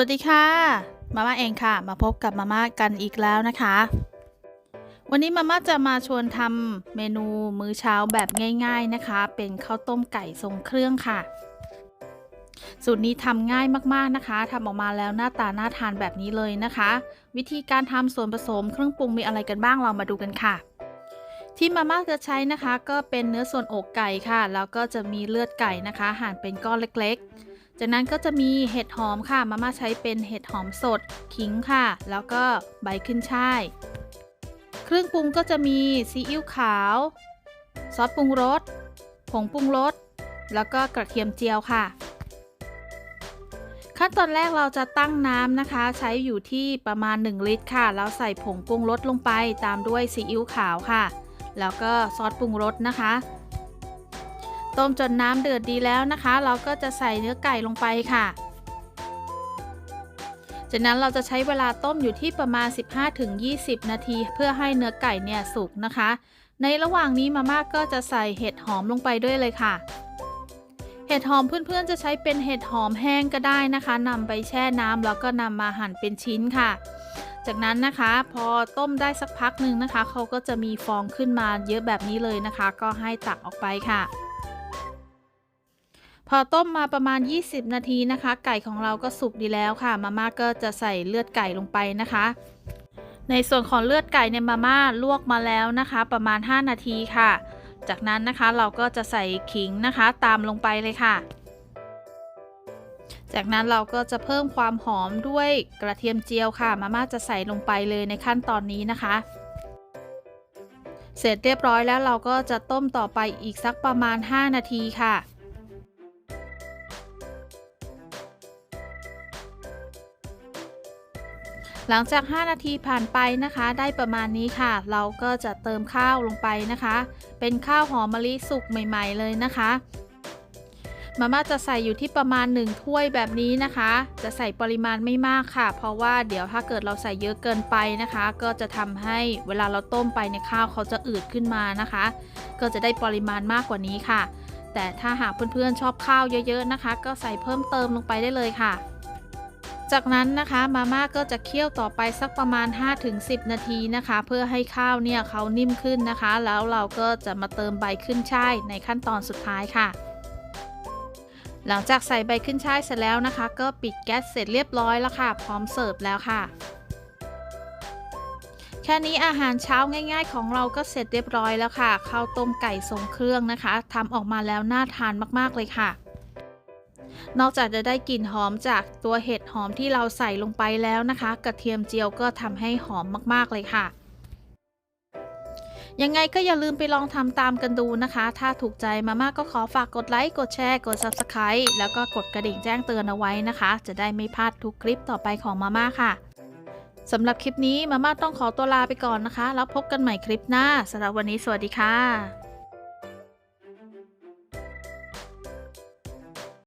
วัสดีค่ะ มาม่าเองค่ะ มาพบกับมาม่ากันอีกแล้วนะคะ วันนี้มาม่าจะมาชวนทำเมนูมื้อเช้าแบบง่าย ๆนะคะ เป็นข้าวต้มไก่ทรงเครื่องค่ะ สูตรนี้ทำง่ายมากๆนะคะทำออกมาแล้วหน้าตาน่าทานแบบนี้เลยนะคะ วิธีการทำส่วนผสมเครื่องปรุงมีอะไรกันบ้างเรามาดูกันค่ะที่มาม่าจะใช้นะคะ ก็เป็นเนื้อส่วนอกไก่ค่ะ แล้วก็จะมีเลือดไก่นะคะ หั่นเป็นก้อนเล็กๆ จากนั้นก็จะมีเห็ดหอมค่ะ มาม่าใช้เป็นเห็ดหอมสด ขิงค่ะ แล้วก็ใบขึ้นช่าย เครื่องปรุงก็จะมีซีอิ๊วขาว ซอสปรุงรส ผงปรุงรส แล้วก็กระเทียมเจียวค่ะ ขั้นตอนแรกเราจะตั้งน้ำนะคะ ใช้อยู่ที่ประมาณ 1 ลิตรค่ะ แล้วใส่ผงปรุงรสลงไปตามด้วยซีอิ๊วขาวค่ะ แล้วก็ซอสปรุงรสนะคะ ต้มจนน้ำเดือดดีแล้วนะคะ เราก็จะใส่เนื้อไก่ลงไปค่ะ จากนั้นเราจะใช้เวลาต้มอยู่ที่ประมาณ 15-20 นาที เพื่อให้เนื้อไก่เนี่ยสุกนะคะ ในระหว่างนี้มาม่าก็จะใส่เห็ดหอมลงไปด้วยเลยค่ะ เห็ดหอมเพื่อนๆจะใช้เป็นเห็ดหอมแห้งก็ได้นะคะนำไปแช่น้ำแล้วก็นำมาหั่นเป็นชิ้นค่ะจากนั้นนะคะพอต้มได้สักพักหนึ่งนะคะ เขาก็จะมีฟองขึ้นมาเยอะแบบนี้เลยนะคะ ก็ให้ตักออกไปค่ะ พอต้มมาประมาณ 20 นาทีนะคะ ไก่ของเราก็สุกดีแล้วค่ะ มาม่าก็จะใส่เลือดไก่ลงไปนะคะ ในส่วนของเลือดไก่ในมาม่าลวกมาแล้วนะคะ ประมาณ 5 นาทีค่ะ จากนั้นนะคะเราก็จะใส่ขิงนะคะ ตามลงไปเลยค่ะ จากนั้นเราก็จะเพิ่มความหอมด้วยกระเทียมเจียวค่ะ มาม่าจะใส่ลงไปเลยในขั้นตอนนี้นะคะเสร็จเรียบร้อยแล้วเราก็จะต้มต่อไปอีกสักประมาณ 5 นาทีค่ะ หลังจาก 5 นาทีผ่านไปนะคะ ได้ประมาณนี้ค่ะ เราก็จะเติมข้าวลงไปนะคะ เป็นข้าวหอมมะลิสุกใหม่ ๆ เลยนะคะมาม่าจะใส่อยู่ที่ประมาณ 1 ถ้วยแบบนี้นะคะ จะใส่ปริมาณไม่มากค่ะ เพราะว่าเดี๋ยวถ้าเกิดเราใส่เยอะเกินไปนะคะ ก็จะทำให้เวลาเราต้มไปในข้าวเขาจะอืดขึ้นมานะคะ ก็จะได้ปริมาณมากกว่านี้ค่ะ แต่ถ้าหากเพื่อนๆชอบข้าวเยอะๆนะคะ ก็ใส่เพิ่มเติมลงไปได้เลยค่ะ จากนั้นนะคะมาม่าก็จะเคี่ยวต่อไปสักประมาณ 5-10 นาทีนะคะ เพื่อให้ข้าวเนี่ยเขานิ่มขึ้นนะคะ แล้วเราก็จะมาเติมใบขึ้นช่ายในขั้นตอนสุดท้ายค่ะ หลังจากใส่ใบขึ้นช่ายเสร็จแล้วนะคะ ก็ปิดแก๊สเสร็จเรียบร้อยแล้วค่ะ พร้อมเสิร์ฟแล้วค่ะแค่นี้อาหารเช้าง่าย ๆ ของเราก็เสร็จเรียบร้อยแล้วค่ะข้าวต้มไก่ทรงเครื่องนะคะทำออกมาแล้วน่าทานมากๆเลยค่ะ นอกจากจะได้กลิ่นหอมจากตัวเห็ดหอมที่เราใส่ลงไปแล้วนะคะ กระเทียมเจียวก็ทำให้หอมมากๆเลยค่ะ ยังไงก็อย่าลืมไปลองทำตามกันดูนะคะ ถ้าถูกใจมาม่าก็ขอฝากกดไลค์ กดแชร์ กด Subscribe แล้วก็กดกระดิ่งแจ้งเตือนเอาไว้นะคะ จะได้ไม่พลาดทุกคลิปต่อไปของมาม่าค่ะสำหรับคลิปนี้มาม่าต้องขอตัวลาไปก่อนนะคะ แล้วพบกันใหม่คลิปหน้าสำหรับวันนี้สวัสดีค่ะ